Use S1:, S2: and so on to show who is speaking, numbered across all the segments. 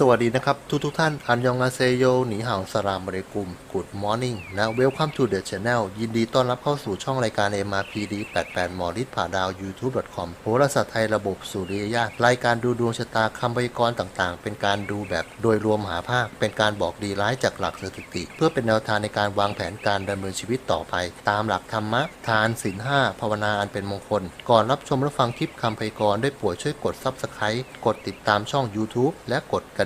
S1: สวัสดีนะครับ ทุกทุกท่าน อันยองอาเซโยหนีห่าวสลามบริกุม Good Morning และ Welcome to the Channel ยินดีต้อนรับเข้าสู่ช่องรายการ MRPD 88หมอฤทธิ์ผ่าดาว YouTube.com โหราศาสตร์ไทยระบบสุริยญาตรายการดูดวงชะตาคำพยากรณ์ต่างๆ เป็นการดูแบบโดยรวมหาภาค เป็นการบอกดีร้ายจากหลักสถิติ เพื่อเป็นแนวทางในการวางแผนการดำเนินชีวิตต่อไป ตามหลักธรรมะ ทานศีลห้าภาวนาอันเป็นมงคล ก่อนรับชมรับฟังคลิปคำพยากรณ์ได้โปรดช่วยกด Subscribe กดติดตามช่อง YouTube และกดกระ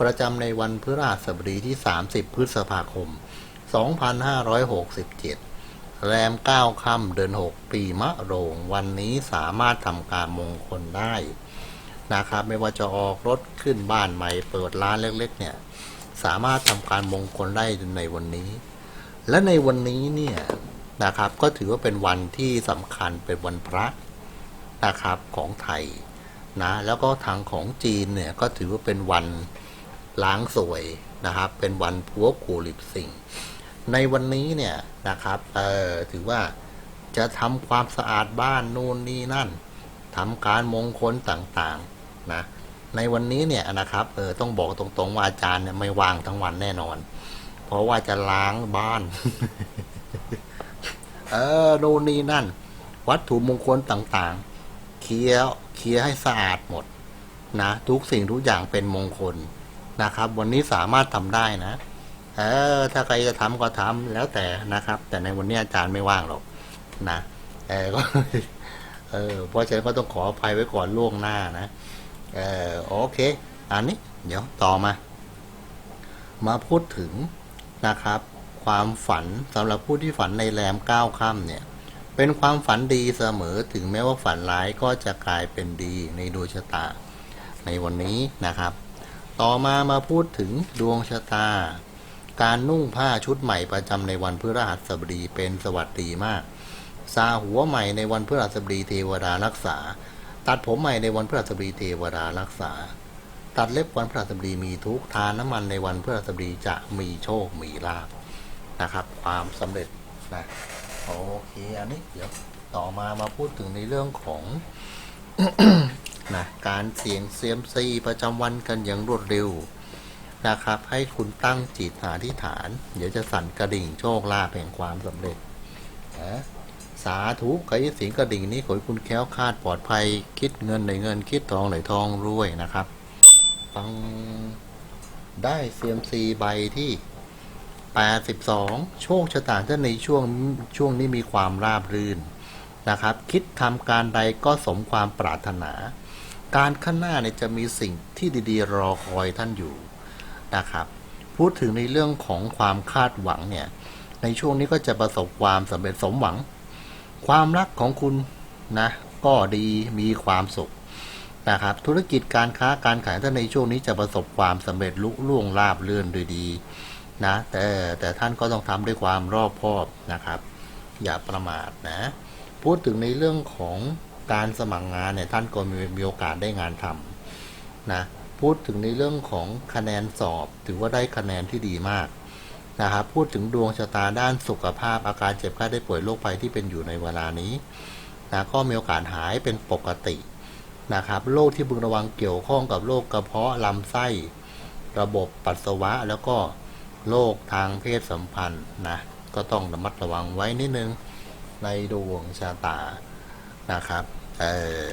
S1: ประจำในวันพฤหัสบดีที่ 30 พฤษภาคม 2567 แรม 9 ค่ำเดือน 6 ปีมะโรง วันนี้สามารถทำการมงคลได้นะครับไม่ว่าจะออกรถขึ้นบ้านใหม่เปิดร้านเล็กๆ เนี่ย สามารถทำการมงคลได้ในวันนี้ และในวันนี้เนี่ยนะครับก็ถือว่าเป็นวันที่สำคัญเป็นวันพระนะครับของไทยนะแล้วก็ทางของจีนเนี่ยก็ถือว่าเป็นวัน ล้างสวยนะครับ เป็นวันพัวกูลิบสิงในวันนี้เนี่ยนะครับเออถือว่าจะทำความสะอาดบ้านนู่นนี่นั่นทำการมงคลต่างๆนะในวันนี้เนี่ยนะครับเออต้องบอกตรงๆว่าอาจารย์เนี่ยไม่ว่างทั้งวันแน่นอน เพราะว่าจะล้างบ้าน เออโน่นนี่นั่น วัตถุมงคลต่างๆ เคลียร์เคลียร์ให้สะอาดหมด นะ ทุกสิ่งทุกอย่างเป็นมงคล นะครับ วันนี้สามารถทำได้นะ เออ ถ้าใครจะทำก็ทำแล้วแต่นะครับ แต่ในวันนี้อาจารย์ไม่ว่างหรอกนะเออก็เออเพราะฉะนั้นก็ต้องขออภัยไว้ก่อนล่วงหน้านะ เออโอเค อันนี้ เดี๋ยวต่อมา มาพูดถึงนะครับ ความฝันสำหรับผู้ที่ฝันในแรมเก้าค่ำเนี่ยเป็นความฝันดีเสมอถึงแม้ว่าฝันร้ายก็จะกลายเป็นดีในดวงชะตา ในวันนี้นะครับ ต่อมามาพูดถึงดวงชะตา การนุ่งผ้าชุดใหม่ประจำในวันพฤหัสบดีเป็นสวัสดีมากซาหัวใหม่ในวันพฤหัสบดีเทวดารักษา ตัดผมใหม่ในวันพฤหัสบดีเทวดารักษา ตัดเล็บวันพฤหัสบดีมีทุกทานน้ำมันในวันพฤหัสบดีจะมีโชคมีลาภนะครับ ความสำเร็จนะโอเคอันนี้เดี๋ยวต่อมามาพูดถึงในเรื่องของ นะการเสี่ยงเซียมซีประจำวันกันอย่างรวดเร็วนะครับ ให้คุณตั้งจิตอธิษฐาน เดี๋ยวจะสั่นกระดิ่งโชคลาภแห่งความสำเร็จนะสาธุใครสียงกระดิ่งนี้ขอให้คุณแค้วคาดปลอดภัย คิดเงินในเงิน คิดทองไหลทองรวยนะครับฟังได้เซียมซีใบที่82 โชคชะตาท่านในช่วงช่วงนี้มีความราบรื่นนะครับ คิดทำการใดก็สมความปรารถนา การข้างหน้าเนี่ยจะมีสิ่งที่ดีๆ รอคอยท่านอยู่นะครับ พูดถึงในเรื่องของความคาดหวังเนี่ย ในช่วงนี้ก็จะประสบความสำเร็จสมหวัง ความรักของคุณนะ ก็ดีมีความสุขนะครับ ธุรกิจการค้าการขายท่านในช่วงนี้จะประสบความสำเร็จลุล่วงราบเลื่อนดยดีนะ แต่แต่ท่านก็ต้องทำด้วยความรอบคอบนะครับ อย่าประมาทนะ พูดถึงในเรื่องของ การสมัครงานเนี่ยท่านก็มีมีโอกาสได้งานทำนะพูดถึงในเรื่องของคะแนนสอบ ถือว่าได้คะแนนที่ดีมากนะครับพูดถึงดวงชะตาด้านสุขภาพ อาการเจ็บไข้ได้ป่วยโรคภัยที่เป็นอยู่ในเวลานี้นะก็มีโอกาสหายเป็นปกตินะครับโรคที่พึงระวังเกี่ยวข้องกับโรคกระเพาะลำไส้ ระบบปัสสาวะแล้วก็โรคทางเพศสัมพันธ์นะก็ต้องระมัดระวังไว้นิดนึงในดวงชะตานะครับ เออ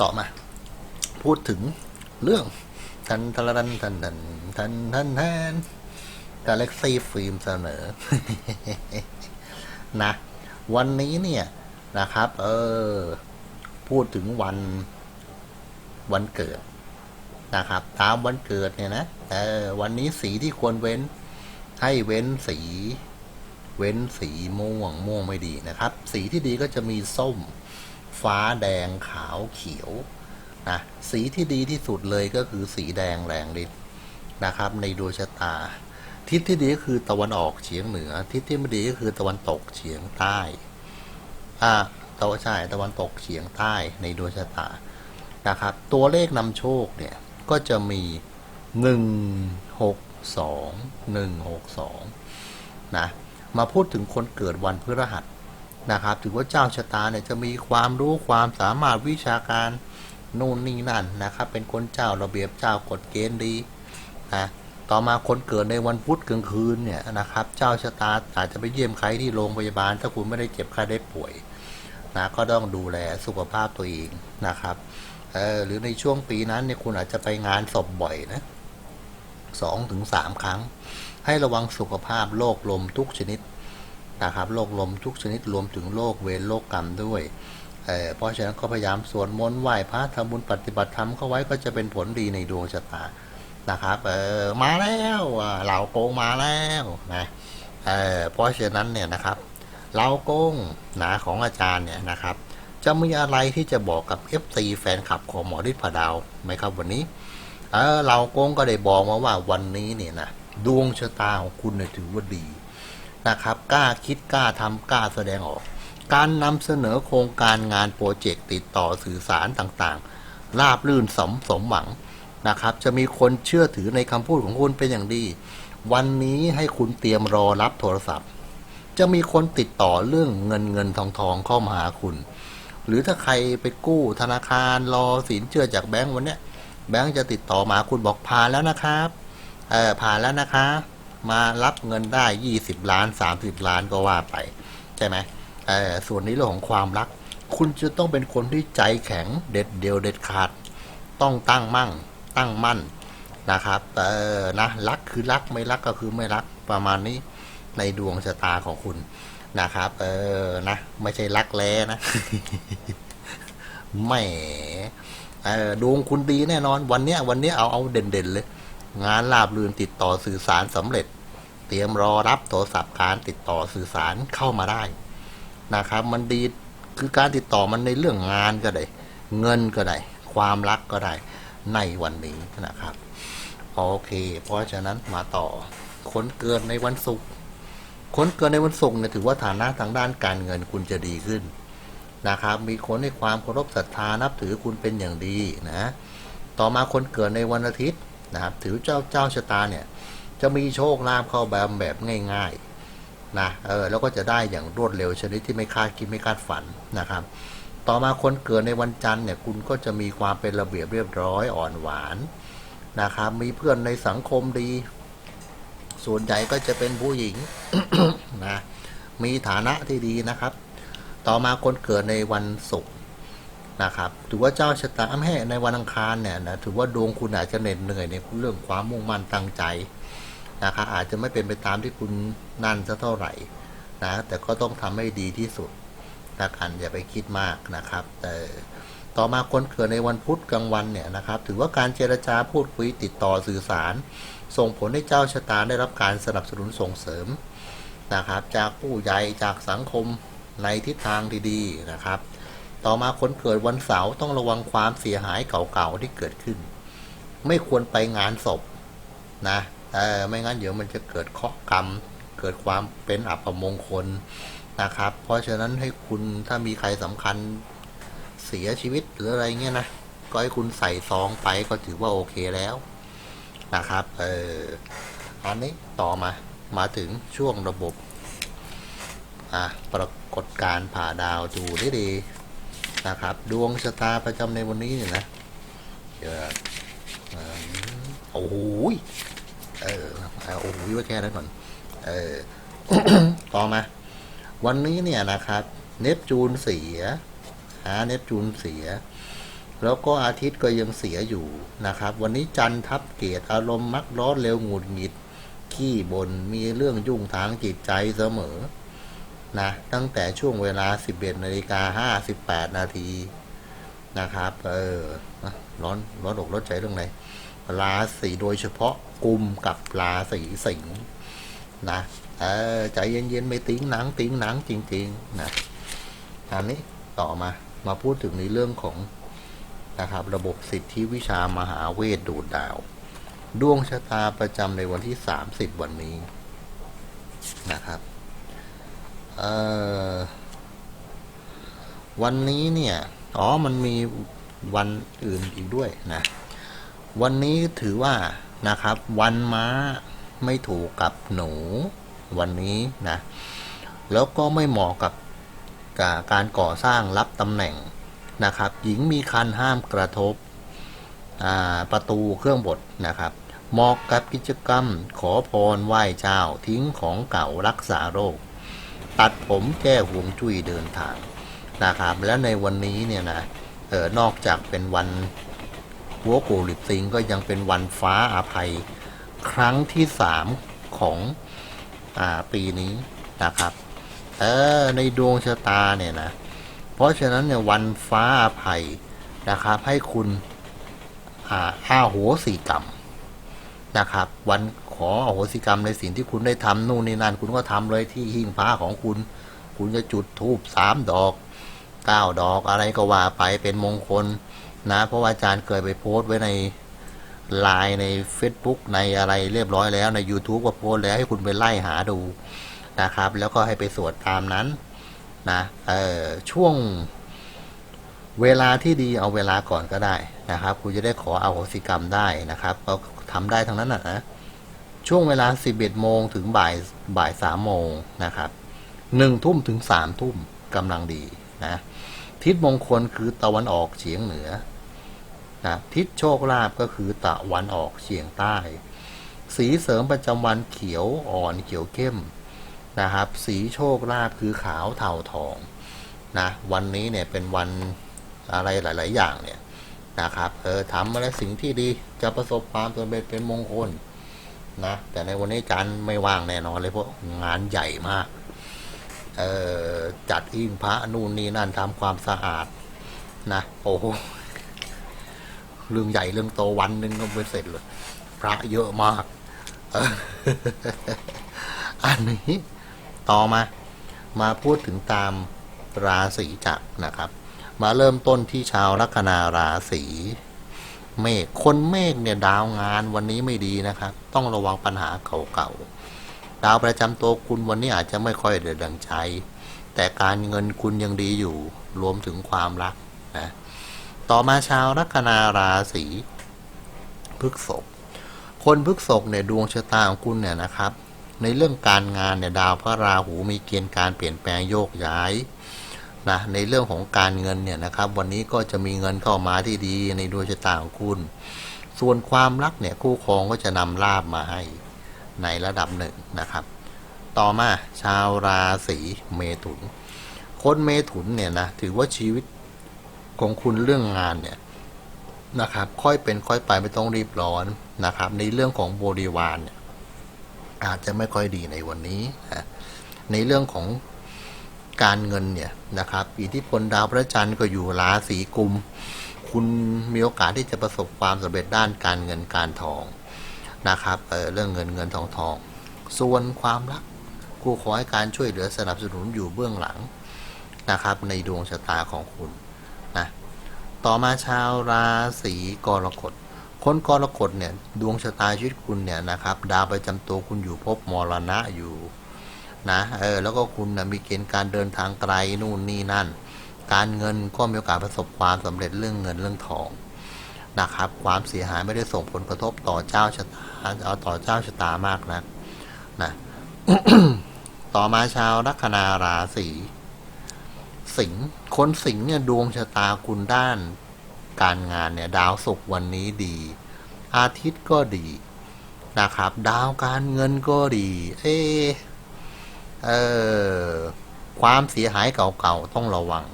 S1: ต่อมา พูดถึงเรื่องทันทันทันทันทันทันทันทันกาแล็กซี่ฟิล์มเสนอ นะ วันนี้เนี่ยนะครับ เออ พูดถึงวันวันเกิดนะครับ ตามวันเกิดเนี่ยนะ เออ วันนี้สีที่ควรเว้น ให้เว้นสี เว้นสีม่วงม่วงไม่ดีนะครับ สีที่ดีก็จะมีส้ม ฟ้าแดงขาวเขียวนะสีที่ดีที่สุดเลยก็คือสีแดงแรงฤทธิ์นะครับ ในดวงชะตา ทิศที่ดีก็คือตะวันออกเฉียงเหนือ ทิศที่ไม่ดีก็คือตะวันตกเฉียงใต้อ่าตะวันใช่ตะวันตกเฉียงใต้ในดวงชะตานะครับ ตัวเลขนำโชคเนี่ยก็จะมีหนึ่งหกสองหนึ่งหกสองนะ มาพูดถึงคนเกิดวันพฤหัสนะครับ ถือว่าเจ้าชะตาเนี่ยจะมีความรู้ความสามารถวิชาการนู่นนี่นั่นนะครับ เป็นคนเจ้าระเบียบเจ้ากฎเกณฑ์ดีนะต่อมาคนเกิดในวันพุธกลางคืนเนี่ยนะครับ เจ้าชะตาอาจจะไปเยี่ยมใครที่โรงพยาบาล ถ้าคุณไม่ได้เจ็บไข้ได้ป่วยนะก็ต้องดูแลสุขภาพตัวเองนะครับเออหรือในช่วงปีนั้นเนี่ยคุณอาจจะไปงานศพบ่อยนะสองถึงสามครั้ง ให้ระวังสุขภาพโรคลมทุกชนิดนะครับโรคลมทุกชนิดรวมถึงโรคเวรโรคกรรมด้วยเเพราะฉะนั้นก็พยายามสวดมนต์ไหว้พระทำบุญปฏิบัติธรรมเข้าไว้ก็จะเป็นผลดีในดวงชะตานะครับเออมาแล้วเหล่าโกงมาแล้วนะเออเพราะฉะนั้นเนี่ยนะครับเราโกงนะของอาจารย์เนี่ยนะครับ จะมีอะไรที่จะบอกกับ FC แฟนคลับของหมอฤทธิ์ผาดาวไหมครับวันนี้เออเราโกงก็ได้บอกมาว่าวันนี้เนี่ยนะ ดวงชะตาของคุณเนี่ยถือว่าดีนะครับ กล้าคิดกล้าทำกล้าแสดงออก การนำเสนอโครงการงานโปรเจกต์ติดต่อสื่อสารต่างๆ ราบรื่นสมสมหวังนะครับ จะมีคนเชื่อถือในคำพูดของคุณเป็นอย่างดี วันนี้ให้คุณเตรียมรอรับโทรศัพท์ จะมีคนติดต่อเรื่องเงินเงินทองทองเข้ามาหาคุณ หรือถ้าใครไปกู้ธนาคารรอสินเชื่อจากแบงก์วันนี้แบงก์จะติดต่อมาคุณบอกผ่านแล้วนะครับ เออผ่านแล้วนะคะ มารับเงินได้ยี่สิบล้านสามสิบล้านก็ว่าไป ใช่ไหมเออส่วนนี้เรื่องของความรัก คุณจะต้องเป็นคนที่ใจแข็งเด็ดเดียวเด็ดขาด ต้องตั้งมั่ง ตั้งมั่นนะครับเออนะรักคือรักไม่รักก็คือไม่รักประมาณนี้ในดวงชะตาของคุณนะครับ เออนะไม่ใช่รักแร้นะแหมเออดวงคุณดีแน่นอนวันเนี้ย วันเนี้ยเอาเอาเด่นๆเลย งานลาบลื่นติดต่อสื่อสารสำเร็จ เตรียมรอรับโทรศัพท์การติดต่อสื่อสารเข้ามาได้นะครับ มันดีคือการติดต่อมันในเรื่องงานก็ได้ เงินก็ได้ ความรักก็ได้ในวันนี้นะครับ โอเค เพราะฉะนั้นมาต่อคนเกิดในวันศุกร์คนเกิดในวันศุกร์เนี่ยถือว่าฐานะทางด้านการเงินคุณจะดีขึ้นนะครับ มีคนให้ความเคารพศรัทธานับถือคุณเป็นอย่างดีนะ ต่อมาคนเกิดในวันอาทิตย์ นะครับ ถือเจ้าเจ้าชะตาเนี่ย จะมีโชคลาภเข้าแบบแบบง่ายๆนะเออแล้วก็จะได้อย่างรวดเร็วชนิดที่ไม่คาดคิดไม่คาดฝันนะครับ ต่อมาคนเกิดในวันจันทร์เนี่ยคุณก็จะมีความเป็นระเบียบเรียบร้อยอ่อนหวานนะครับมีเพื่อนในสังคมดี ส่วนใหญ่ก็จะเป็นผู้หญิงนะมีฐานะที่ดีนะครับ ต่อมาคนเกิดในวันศุกร์ นะครับถือว่าเจ้าชะตาแม่ในวันอังคารเนี่ยนะถือว่าดวงคุณอาจจะเหน็ดเหนื่อยในเรื่องความมุ่งมั่นตั้งใจนะครับอาจจะไม่เป็นไปตามที่คุณนั่นซะเท่าไหร่นะแต่ก็ต้องทำให้ดีที่สุดนะกันอย่าไปคิดมากนะครับ แต่ต่อมาคนเกิดในวันพุธกลางวันเนี่ยนะครับ ถือว่าการเจรจาพูดคุยติดต่อสื่อสาร ส่งผลให้เจ้าชะตาได้รับการสนับสนุนส่งเสริมนะครับ จากผู้ใหญ่จากสังคมในทิศทางที่ดีนะครับ ต่อมาคนเกิดวันเสาร์ต้องระวังความเสียหายเก่าๆที่เกิดขึ้น ไม่ควรไปงานศพนะเออไม่งั้นเดี๋ยวมันจะเกิดเคราะห์กรรม เกิดความเป็นอัปมงคลนะครับ เพราะฉะนั้นให้คุณถ้ามีใครสำคัญเสียชีวิตหรืออะไรเงี้ยนะก็ให้คุณใส่ซองไปก็ถือว่าโอเคแล้วนะครับ เอออันนี้ต่อมามาถึงช่วงระบบ อะปรากฏการผ่าดาวดูด้ดี นะครับ ดวงชะตาประจำในวันนี้เนี่ยนะเดี๋ยวโอ้โหเออโอ้โหยไว้แค่นั้นก่อนเออต่อมา วันนี้เนี่ยนะครับ เนปจูนเสียหาเนปจูนเสีย แล้วก็อาทิตย์ก็ยังเสียอยู่นะครับ วันนี้จันทร์ทับเกตอารมณ์มักร้อนเร็วหงุดหงิดขี้บนมีเรื่องยุ่งทางจิตใจเสมอ นะตั้งแต่ช่วงเวลา 11นาฬิกา58 นาทีนะครับ เออร้อนร้อนอกร้อนใจเรื่องไหนราศีโดยเฉพาะกลุ่มกับราศีสิงห์นะเออใจเย็นๆไม่ติ้งหนังติ้งหนังจริงๆนะอันนี้ต่อมามาพูดถึงในเรื่องของนะครับ ระบบสิทธิวิชามหาเวทดูดดาว ดวงชะตาประจำในวันที่ 30 วันนี้นะครับ เออวันนี้เนี่ย อ๋อ มันมีวันอื่นอีกด้วยนะ วันนี้ถือว่านะครับ วันม้าไม่ถูกกับหนู วันนี้นะ แล้วก็ไม่เหมาะกับกับการก่อสร้างรับตำแหน่งนะครับ หญิงมีคันห้ามกระทบประตูเครื่องบดนะครับเหมาะกับกิจกรรม ขอพรไหว้เจ้าทิ้งของเก่ารักษาโรค ตัดผมแก้ห่วงจุ้ยเดินทางนะครับและในวันนี้เนี่ยนะเออนอกจากเป็นวันหัวโกลิบซิงก็ยังเป็นวันฟ้าอาภัย ครั้งที่สามของอาปีนี้นะครับเออในดวงชะตาเนี่ยนะเพราะฉะนั้นเนี่ยวันฟ้าอภัยนะครับให้คุณอ่าอาโหสิกรรม นะครับ วันขออโหสิกรรมในสิ่งที่คุณได้ทำนู่นนี่นั่นคุณก็ทำเลยที่หิ้งพระของคุณ คุณจะจุดธูปสามดอกเก้าดอกอะไรก็ว่าไปเป็นมงคลนะเพราะว่าอาจารย์เคยไปโพสต์ไว้ในไลน์ใน Facebook ในอะไรเรียบร้อยแล้วใน YouTube ก็โพสต์แล้วให้คุณไปไล่หาดูนะครับ แล้วก็ให้ไปสวดตามนั้นนะเออช่วงเวลาที่ดีเอาเวลาก่อนก็ได้นะครับ คุณจะได้ขอเอาโหสิกรรมได้นะครับก็ ทำได้ทั้งนั้นนะนะช่วงเวลา 11โมงถึงบ่ายบ่าย3โมงนะครับหนึ่งทุ่มถึงสามทุ่มกำลังดีนะทิศมงคลคือตะวันออกเฉียงเหนือนะทิศโชคลาภก็คือตะวันออกเฉียงใต้ สีเสริมประจำวันเขียวอ่อนเขียวเข้มนะครับ สีโชคลาภคือขาวเทาทองนะวันนี้เนี่ยเป็นวันอะไรหลาย ๆ อย่างเนี่ย นะครับเออทำอะไรสิ่งที่ดีจะประสบความสำเร็จเป็นมงคลนะแต่ในวันนี้จันไม่ว่างแน่นอนเลยเพราะงานใหญ่มากเออจัดอิงพระนู่นนี่นั่นทำความสะอาดนะโอ้โหเรื่องใหญ่เรื่องโตวันหนึ่งก็ไม่เสร็จเลยพระเยอะมากอันนี้ต่อมา มาพูดถึงตามราศีจักรนะครับ มาเริ่มต้นที่ชาวลัคนาราศีเมฆคนเมฆเนี่ยดาวงานวันนี้ไม่ดีนะครับ ต้องระวังปัญหาเก่าๆดาวประจำตัวคุณวันนี้อาจจะไม่ค่อยเดือดดังใจ แต่การเงินคุณยังดีอยู่ รวมถึงความรักนะต่อมาชาวลัคนาราศีพฤษภคนพฤษภเนี่ยดวงชะตาของคุณเนี่ยนะครับ ในเรื่องการงานเนี่ยดาวพระราหูมีเกณฑ์การเปลี่ยนแปลงโยกย้าย นะในเรื่องของการเงินเนี่ยนะครับ วันนี้ก็จะมีเงินเข้ามาที่ดีในดวงชะตาของคุณ ส่วนความรักเนี่ยคู่ครองก็จะนำลาบมาให้ในระดับหนึ่งนะครับ ต่อมาชาวราศีเมถุน คนเมถุนเนี่ยนะถือว่าชีวิตของคุณเรื่องงานเนี่ยนะครับ ค่อยเป็นค่อยไปไม่ต้องรีบร้อนนะครับ ในเรื่องของบริวารเนี่ยอาจจะไม่ค่อยดีในวันนี้นะในเรื่องของ การเงินเนี่ยนะครับ อิทธิพลดาวพระจันทร์ก็อยู่ราศีกุม คุณมีโอกาสที่จะประสบความสำเร็จด้านการเงินการทองนะครับเเรื่องเงินเงินทองทอง ส่วนความรักคู่ขอให้การช่วยเหลือสนับสนุนอยู่เบื้องหลังนะครับ ในดวงชะตาของคุณนะต่อมาชาวราศีกรกฎคนกรกฎเนี่ยดวงชะตาชีวิตคุณเนี่ยนะครับ ดาวประจำตัวคุณอยู่ภพมรณะอยู่ นะเออแล้วก็คุณนะมีเกณฑ์การเดินทางไกลนู่นนี่นั่น การเงินก็มีโอกาสประสบความสำเร็จเรื่องเงินเรื่องทองนะครับ ความเสียหายไม่ได้ส่งผลกระทบต่อเจ้าชะตาเอาต่อเจ้าชะตามากนะนะต่อมาชาวลัคนาราศีสิงห์คนสิงห์เนี่ยดวงชะตาคุณด้าน การงานเนี่ยดาวศุกร์วันนี้ดี อาทิตย์ก็ดีนะครับ ดาวการเงินก็ดี เออ เออความเสียหายเก่าๆต้องระวัง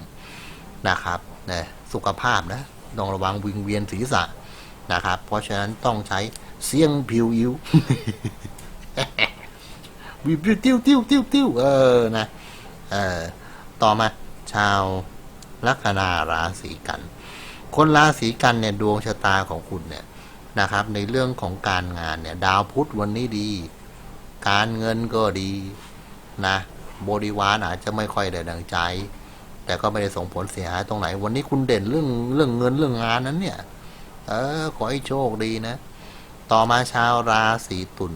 S1: นะครับนะสุขภาพนะต้องระวังวิงเวียนศีรษะนะครับ เพราะฉะนั้นต้องใช้เสียงผิวอิววิวติ้วติ้วติ้วติ้วเออนะเออต่อมาชาวลัคนาราศีกัน คนราศีกันเนี่ยดวงชะตาของคุณเนี่ยนะครับ ในเรื่องของการงานเนี่ย ดาวพุธวันนี้ดี การเงินก็ดี นะบริวารอาจจะไม่ค่อยได้ดังใจ แต่ก็ไม่ได้ส่งผลเสียหายตรงไหน วันนี้คุณเด่นเรื่องเรื่องเงินเรื่องงานนั้นเนี่ย เออขอให้โชคดีนะ ต่อมาชาวราศีตุล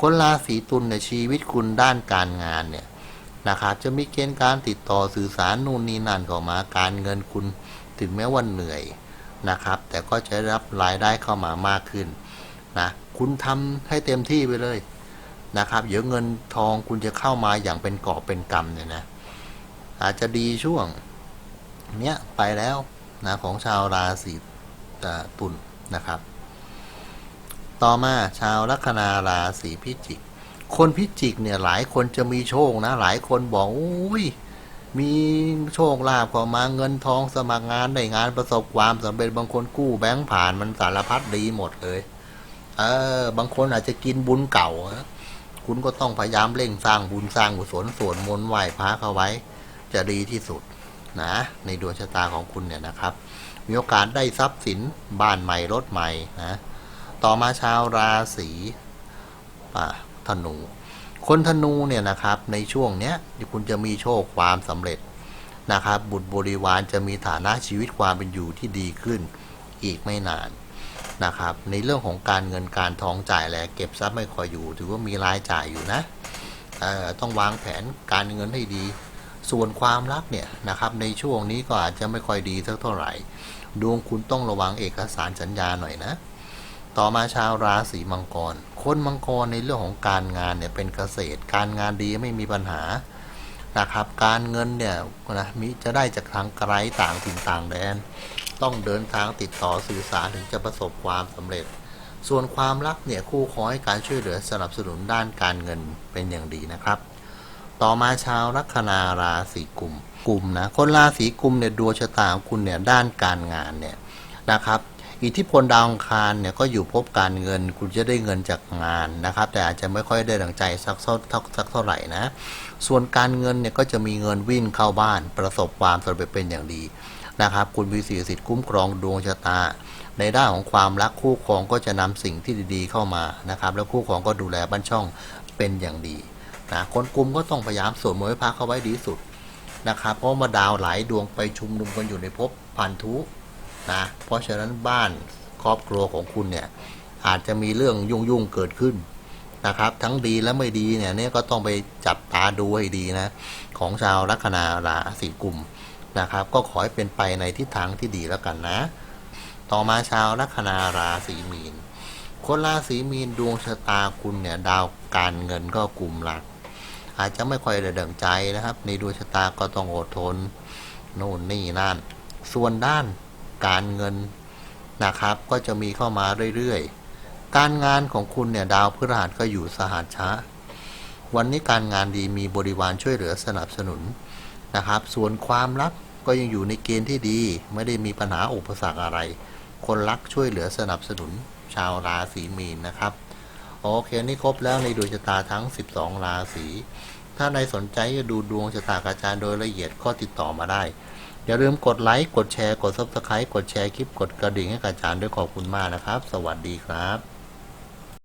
S1: คนราศีตุลเนี่ยชีวิตคุณด้านการงานเนี่ยนะครับจะมีเกณฑ์การติดต่อสื่อสารนู่นนี่นั่นเข้ามาการเงินคุณถึงแม้ว่าเหนื่อยนะครับ แต่ก็จะได้รับรายได้เข้ามามากขึ้นนะคุณทำให้เต็มที่ไปเลย นะครับเดี๋ยวเงินทองคุณจะเข้ามาอย่างเป็นกอบเป็นกำเนี่ยนะอาจจะดีช่วงเนี้ยไปแล้วนะของชาวราศีตุลนะครับ ต่อมาชาวลัคนาราศีพิจิก คนพิจิกเนี่ยหลายคนจะมีโชคนะหลายคนบอกโอ้ยมีโชคลาภเข้ามาเงินทองสมัครงานได้งานประสบความสำเร็จบางคนกู้แบงค์ผ่านมันสารพัดดีหมดเลย เออบางคนอาจจะกินบุญเก่านะ คุณก็ต้องพยายามเร่งสร้างบุญสร้างกุศลส่วนมนต์ไหว้พระเข้าไว้ จะดีที่สุดนะ ในดวงชะตาของคุณเนี่ยนะครับ มีโอกาสได้ทรัพย์สินบ้านใหม่รถใหม่นะต่อมาชาวราศีธนู คนธนูเนี่ยนะครับในช่วงเนี้ยคุณจะมีโชคความสำเร็จนะครับ บุตรบริวารจะมีฐานะชีวิตความเป็นอยู่ที่ดีขึ้น อีกไม่นาน นะครับ ในเรื่องของการเงินการทองจ่ายแลเก็บทรัพย์ไม่คอยอยู่ ถือว่ามีรายจ่ายอยู่นะต้องวางแผนการเงินให้ดี ส่วนความรักเนี่ยนะครับในช่วงนี้ก็อาจจะไม่ค่อยดีสักเท่าไหร่ ดวงคุณต้องระวังเอกสารสัญญาหน่อยนะ ต่อมาชาวราศีมังกร คนมังกรในเรื่องของการงานเนี่ยเป็นเกษตร การงานดีไม่มีปัญหานะครับ การเงินเนี่ยนะมิจะได้จากทางไกลต่างถิ่นต่างแดน ต้องเดินทางติดต่อสื่อสารถึงจะประสบความสำเร็จ ส่วนความรักเนี่ยคู่ขอให้การช่วยเหลือสนับสนุนด้านการเงินเป็นอย่างดีนะครับ ต่อมาชาวลัคนาราศีกุมกลุ่มนะคนราศีกุมเนี่ยดวงชะตาของคุณเนี่ยด้านการงานเนี่ยนะครับอิทธิพลดาวอังคารเนี่ยก็อยู่พบการเงิน คุณจะได้เงินจากงานนะครับ แต่อาจจะไม่ค่อยได้ดังใจสักเท่าสักสักเท่าไหร่นะ ส่วนการเงินเนี่ยก็จะมีเงินวิ่งเข้าบ้านประสบความสำเร็จเป็นอย่างดี นะครับ คุณมีสิทธิ์คุ้มครองดวงชะตา ในด้านของความรักคู่ครองก็จะนำสิ่งที่ดีๆ เข้ามานะครับ แล้วคู่ครองก็ดูแลบ้านช่องเป็นอย่างดีนะคนกลุ่มก็ต้องพยายามสวดมนต์ไหว้พระเข้าไว้ดีสุดนะครับเพราะว่าดาวหลายดวงไปชุมนุมกันอยู่ในภพพันธุนะเพราะฉะนั้นบ้านครอบครัวของคุณเนี่ยอาจจะมีเรื่องยุ่งยุ่งๆเกิดขึ้นนะครับ ทั้งดีและไม่ดีเนี่ยเนี่ยก็ต้องไปจับตาดูให้ดีนะ ของชาวลัคนาราศีกุม นะครับ ก็ขอให้เป็นไปในทิศทางที่ดีแล้วกันนะ ต่อมาชาวลัคนาราศีมีน คนราศีมีนดวงชะตาคุณเนี่ยดาวการเงินก็กลุ่มหลัก อาจจะไม่ค่อยได้ดังใจนะครับ ในดวงชะตาก็ต้องอดทนโน่นนี่นั่น ส่วนด้านการเงินนะครับ ก็จะมีเข้ามาเรื่อยๆ การงานของคุณเนี่ยดาวพฤหัสก็อยู่สหัสช้าวันนี้การงานดีมีบริวารช่วยเหลือสนับสนุน นะครับ ส่วนความรักก็ยังอยู่ในเกณฑ์ที่ดี ไม่ได้มีปัญหาอุปสรรคอะไร คนรักช่วยเหลือสนับสนุนชาวราศีมีนนะครับโอเคนี่ครบแล้วในดวงชะตาทั้ง 12 ราศีถ้าในสนใจจะดูดวงชะตากระจารย์โดยละเอียดก็ติดต่อมาได้ อย่าลืมกดไลค์กดแชร์กด Subscribe กดแชร์คลิปกดกระดิ่งให้กับอาจารย์ด้วยขอบคุณมากนะครับ สวัสดีครับ